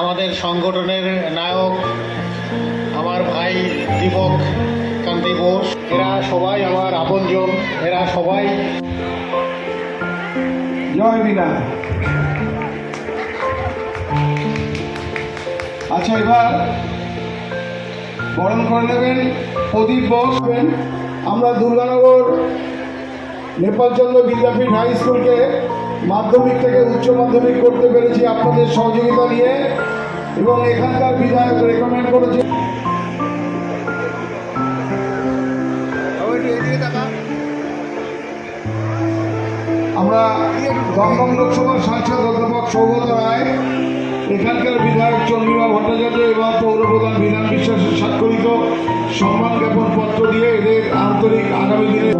আমাদের সংগঠনের নায়ক, আমার ভাই দীপক কান্তি বোস এরা সবাই আমার আপনজন, এরা সবাই জয় বিনা আচ্ছা এবার বরণ করে নেবেন প্রদীপ বোস। আমরা দুর্গানগর নেপালচন্দ্র বিদ্যাপীঠ হাই স্কুলকে মাধ্যমিক থেকে উচ্চ মাধ্যমিক করতে পেরেছি আপনাদের সহযোগিতা নিয়ে এবং এখানকার বিধায়ক রেকমেন্ড করেছে। আমরা দমদম লোকসভার সাংসদ অধ্যাপক সৌগত রায়, এখানকার বিধায়ক চন্দ্রিমা ভট্টাচার্য এবং পৌরপ্রধান বিধান বিশ্বাসের স্বাক্ষরিত সম্মান জ্ঞাপন পত্র দিয়ে এদের আন্তরিক আগামী দিনে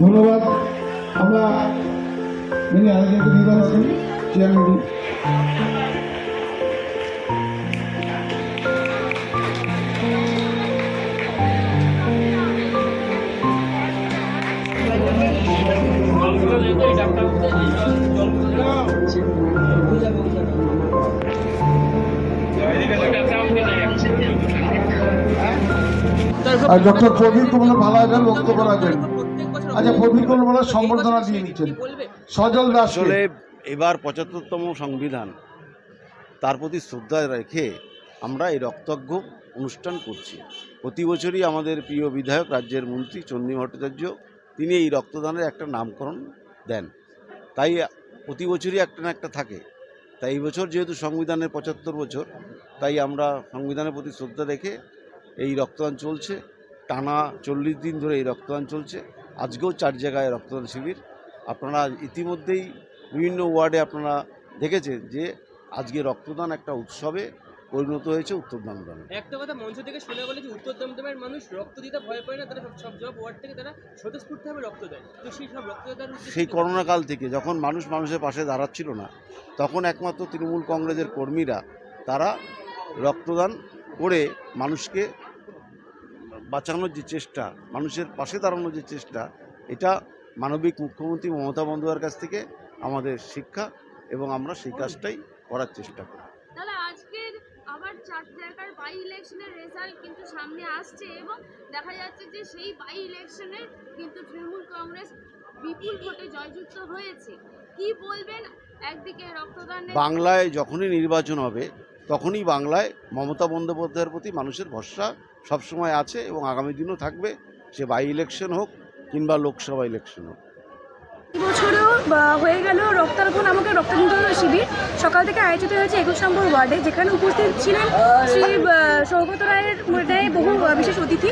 ধন্যবাদ। আমরা মিনি আরেকজনকে দেওয়া আছেন চেয়ারম্যান আর ডক্টর প্রবীর কুমার ভালাইদার বক্তব্য রাখবেন আচ্ছা সম্বর্ধনা দিয়ে নিচ্ছেন। সজল দাস আসলে এবার পঁচাত্তরতম সংবিধান তার প্রতি শ্রদ্ধা রেখে আমরা এই রক্তজ্ঞ অনুষ্ঠান করছি। প্রতি বছরই আমাদের প্রিয় বিধায়ক রাজ্যের মন্ত্রী চন্ডী ভট্টাচার্য তিনি এই রক্তদানের একটা নামকরণ দেন। তাই প্রতি বছরই একটা না একটা থাকে। তাই এই বছর যেহেতু সংবিধানের পঁচাত্তর বছর তাই আমরা সংবিধানের প্রতি শ্রদ্ধা রেখে এই রক্তদান চলছে। টানা চল্লিশ দিন ধরে এই রক্তদান চলছে। আজকেও চার জায়গায় রক্তদান শিবির। আপনারা ইতিমধ্যেই বিভিন্ন ওয়ার্ডে আপনারা দেখেছেন যে আজকে রক্তদান একটা উৎসবে পরিণত হয়েছে উত্তরদান দানে একটা কথা মঞ্চ থেকে শোনা গেলো যে উত্তর দমদমের মানুষ রক্ত দিতে ভয় পায় না তারা সব সব জব ওয়ার্ড থেকে তারা স্বতঃস্ফূর্তভাবে রক্ত দেয়। তো সেই সব রক্তদাতার সেই করোনা কাল থেকে যখন মানুষ মানুষের পাশে দাঁড়াচ্ছিল না তখন একমাত্র তৃণমূল কংগ্রেসের কর্মীরা তারা রক্তদান করে মানুষকে বাঁচানোর যে চেষ্টা মানুষের পাশে দাঁড়ানোর যে চেষ্টা এটা মানবিক মুখ্যমন্ত্রী মমতা বন্দ্যোপাধ্যায়ের কাছ থেকে আমাদের শিক্ষা এবং আমরা সেই কাজটাই করার চেষ্টা করি। আবার চার জায়গার বাই ইলেকশনের রেজাল্ট কিন্তু সামনে আসছে এবং দেখা যাচ্ছে যে সেই বাই ইলেকশনে কিন্তু তৃণমূল কংগ্রেস বিপুল ভোটে জয়যুক্ত হয়েছে। কি বলবেন একদিকে রক্তদানের বাংলায় যখনই নির্বাচন হবে তখনই বাংলায় মমতা বন্দ্যোপাধ্যায়ের প্রতি মানুষের ভরসা সবসময় আছে এবং আগামী দিনও থাকবে সে বাই ইলেকশন হোক কিংবা লোকসভা ইলেকশন হোক। বছরও বা, হয়ে গেল রক্তার্পণ আমাকে রক্তদান শিবির। সকাল থেকে আয়োজিত হয়েছে একুশ নম্বর ওয়ার্ডে যেখানে উপস্থিত ছিলেন শ্রী সৌগত রায়ের মধ্যে বহু বিশেষ অতিথি।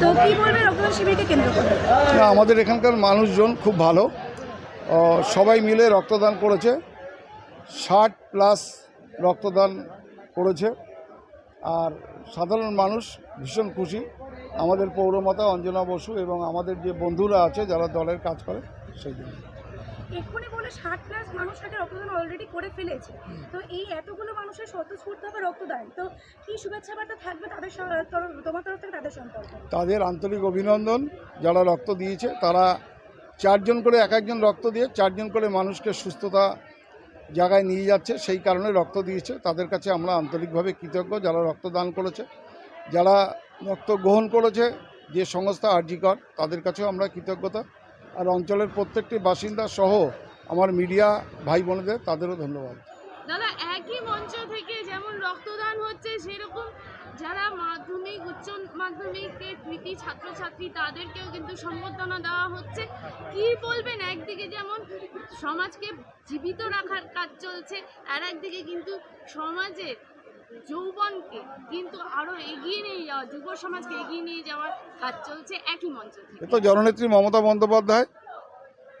তো কি বলবে রক্তদান শিবিরকে কেন্দ্র করে? আমাদের এখানকার মানুষজন খুব ভালো। সবাই মিলে রক্তদান করেছে। ষাট প্লাস রক্তদান করেছে। আর সাধারণ মানুষ ভীষণ খুশি। আমাদের পৌরমাতা অঞ্জনা বসু এবং আমাদের যে বন্ধুরা আছে যারা দলের কাজ করে সেই জন্য। এক্ষুনি বলে ষাট প্লাস মানুষ নাকি রক্তদান অলরেডি করে ফেলেছে। তো এই এতগুলো মানুষের স্বতঃস্ফূর্তভাবে রক্তদান তো কি শুভেচ্ছা বার্তা থাকবে তাদের তোমার তরফ থেকে তাদের সম্পর্কে? তাদের আন্তরিক অভিনন্দন যারা রক্ত দিয়েছে তারা চারজন করে এক একজন রক্ত দিয়ে চারজন করে মানুষকে সুস্থতা জায়গায় নিয়ে যাচ্ছে। সেই কারণে রক্ত দিয়েছে। তাদের কাছে আমরা আন্তরিকভাবে কৃতজ্ঞ যারা রক্তদান করেছে। যারা রক্ত গ্রহণ করেছে, যে সংস্থা আর্জিকর, তাদের কাছেও আমরা কৃতজ্ঞতা। আর অঞ্চলের প্রত্যেকটি বাসিন্দা সহ আমার মিডিয়া ভাই বোনেদের, তাদেরও ধন্যবাদ। দাদা, একই মঞ্চ থেকে যেমন রক্তদান হচ্ছে, সেরকম যারা মাধ্যমিক, উচ্চ মাধ্যমিকের কৃতি ছাত্রছাত্রী, তাদেরকেও কিন্তু সম্বর্ধনা দেওয়া হচ্ছে। কি বলবেন একদিকে যেমন সমাজকে জীবিত রাখার কাজ চলছে, আর একদিকে কিন্তু সমাজে যৌবনকে কিন্তু আরও এগিয়ে নিয়ে যাওয়া যুব সমাজকে এগিয়ে নিয়ে যাওয়ার কাজ চলছে একই মঞ্চ থেকে। তো জননেত্রী মমতা বন্দ্যোপাধ্যায়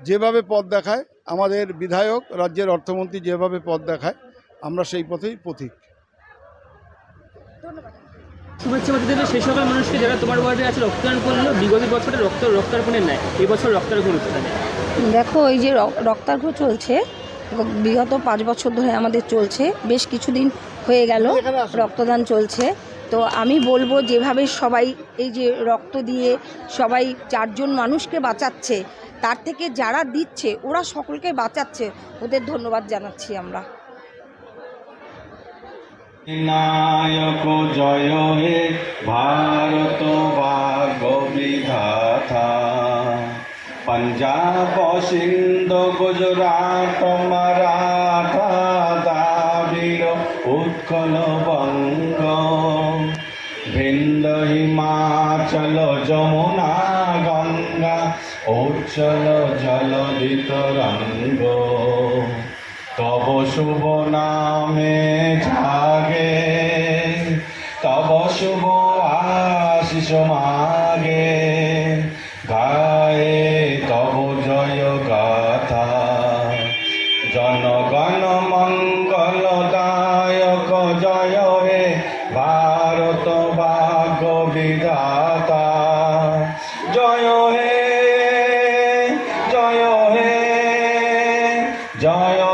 যেভাবে পথ দেখায় আমাদের বিধায়ক রাজ্যের অর্থমন্ত্রী যেভাবে পথ দেখায় আমরা সেই পথেই পথিক। শুভেচ্ছা বার্তা দেবে সেই সকল মানুষকে যারা তোমার ওয়ার্ডে আছে রক্তদান করল। বিগত বছরে রক্ত রক্তার্পণের নেয় এই বছর রক্তার্পণ দেখো এই যে র- রক্তার্ঘ চলছে বিগত পাঁচ বছর ধরে আমাদের চলছে বেশ কিছুদিন হয়ে গেল রক্তদান চলছে। তো আমি বলব যেভাবে সবাই এই যে রক্ত দিয়ে সবাই চারজন মানুষকে বাঁচাচ্ছে তার থেকে যারা দিচ্ছে ওরা সকলকে বাঁচাচ্ছে ওদের ধন্যবাদ জানাচ্ছি আমরা। নায়ক জয় হে ভারত বিধাতা পঞ্জাব সিন্ধ গুজরাট মারাঠা। উৎকল বঙ্গ। বৃন্দ হিমাচল যমুনা গঙ্গা উচ্চল জলদিত রঙ্গ তব শুভ নামে জাগে, তব শুভ আশিস মাগে। গায়ে তব জয় গাথা। জনগণ মঙ্গল হে ভারত ভাগ বিধাতা। জয় হে জয় হে জয়